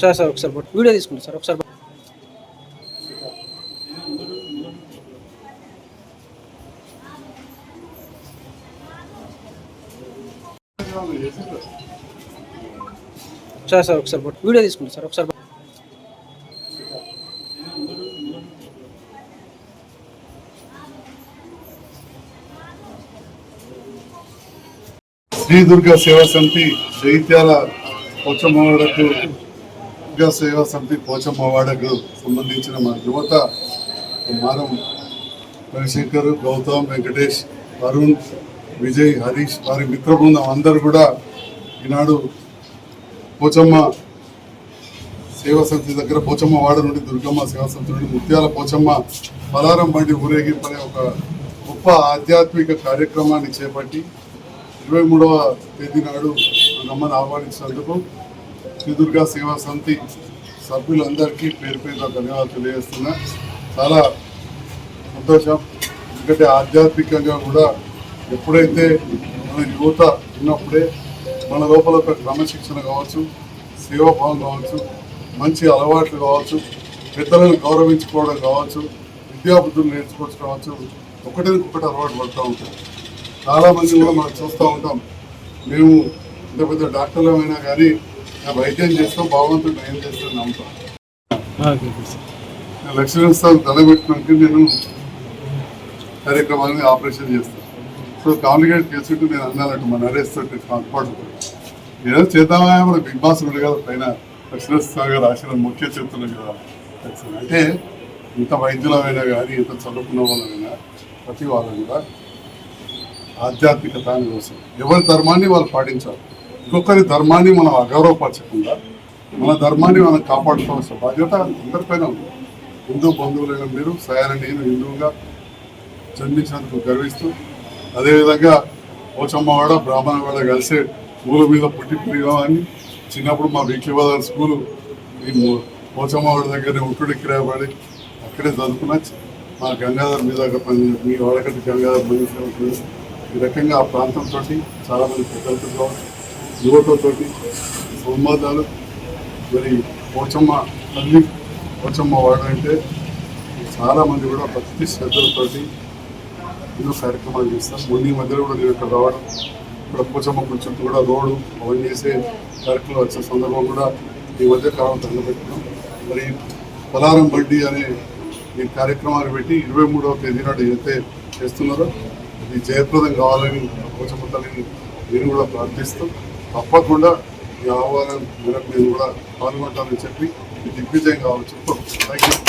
Sir sir ఒకసారి పట్టు. Video తీసుకుంటా సార్ ఒకసారి పట్టు. సార్ సార్ ఒకసారి పట్టు. వీడియో తీసుకుంటా సార్ ఒకసారి శ్రీ దుర్గా సేవా సమితి జైత్యాల పోచమ్మవాడకు దుర్గా సేవా సమితి పోచమ్మవాడకు సంబంధించిన మా యువత కుమారం రవిశంకర్ గౌతమ్ వెంకటేష్ అరుణ్ విజయ్ హరీష్ వారి మిత్ర బృందం అందరూ కూడా ఈనాడు పోచమ్మ సేవా సమితి దగ్గర పోచమ్మ వాడ నుండి దుర్గమ్మ సేవా సమితి నుండి ముత్యాల పోచమ్మ పలారం బండి ఊరేగింపు అనే ఒక గొప్ప ఆధ్యాత్మిక కార్యక్రమాన్ని చేపట్టి ఇరవై మూడవ తేదీ నాడు నమ్మని ఆహ్వానించినందుకు శ్రీ సేవా సమితి సభ్యులందరికీ పేరు పేరు ధన్యవాదాలు తెలియజేస్తున్నా. చాలా సంతోషం. ఎందుకంటే ఆధ్యాత్మికంగా కూడా ఎప్పుడైతే మన యువత ఉన్నప్పుడే మన లోపల ఒక క్రమశిక్షణ కావచ్చు సేవాభావం కావచ్చు మంచి అలవాట్లు కావచ్చు పెద్దలను గౌరవించుకోవడం కావచ్చు విద్యాబుద్ధులు నేర్చుకోవచ్చు కావచ్చు ఒకటికొకటి అలవాటు పడుతూ ఉంటాయి. చాలా మంది కూడా మనం చూస్తూ ఉంటాం. మేము ఇంత పెద్ద డాక్టర్లమైనా కానీ నా వైద్యం చేస్తాం భగవంతుడు నయం చేస్తాం నమ్ముతాం. నేను లక్ష్మీ స్థానం తలబెట్టినాక నేను కార్యక్రమాన్ని ఆపరేషన్ చేస్తాను. సో కాంప్లికేట్ కేసు నేను అన్నానంట మా నరేష్ తోటి కాన్పాడు ఏదో చేద్దామా మన బిగ్ బాస్ ఉంది కదా పైన లక్ష్మీ గారు ఆశీర్వాదం ముఖ్య చెప్తున్నాం కదా. అంటే ఇంత వైద్యులమైనా కానీ ఇంత చదువుకున్న వాళ్ళైనా ప్రతి వాళ్ళు కూడా ఆధ్యాత్మికత అని ఎవరి ధర్మాన్ని వాళ్ళు పాటించాలి. ఇంకొకరి ధర్మాన్ని మనం అగౌరవపరచకుండా మన ధర్మాన్ని మనం కాపాడుకోవాల్సిన బాధ్యత అందరిపైన ఉంది. హిందూ బంధువులైన మీరు సయాన నేను హిందువుగా జన్మించినందుకు గర్విస్తూ అదేవిధంగా పోచమ్మవాడ బ్రాహ్మణవాడ కలిసే పూల మీద పుట్టి పెరిగామని చిన్నప్పుడు మా వీక్లీ బజార్ స్కూలు ఈ మో- పోచమ్మవాడ దగ్గర ఉంటుడి అక్కడే చదువుకున్నా మా గంగాధర్ మీద మీ వాడకటి గంగాధర్ పని ఈ రకంగా ఆ ప్రాంతంతో చాలా మంది పెద్దలతో కావచ్చు యువతతో సంవాదాలు. మరి పోచమ్మ తల్లి పోచమ్మ వాడంటే అంటే కూడా భక్తి శ్రద్ధలతోటి ఎన్నో కార్యక్రమాలు చేస్తాం మొన్న మధ్యలో కూడా నేను ఇక్కడ రావడం ఇక్కడ పోచమ్మ చుట్టూ కూడా రోడ్డు అవన్నీ చేసే కార్యక్రమాలు వచ్చిన సందర్భం కూడా ఈ మధ్య కాలం తగ్గబెట్టినాం మరి పలారం బండి అనే ఈ కార్యక్రమాలు పెట్టి ఇరవై మూడవ తేదీ నాడు ఏదైతే చేస్తున్నారో ఇది జయప్రదం కావాలని పోచమ్మ నేను కూడా ప్రార్థిస్తూ తప్పకుండా ఈ ఆహ్వానం మేరకు నేను కూడా పాల్గొంటానని చెప్పి ఇది దిగ్విజయం కావాలని చెప్తాను థ్యాంక్ యూ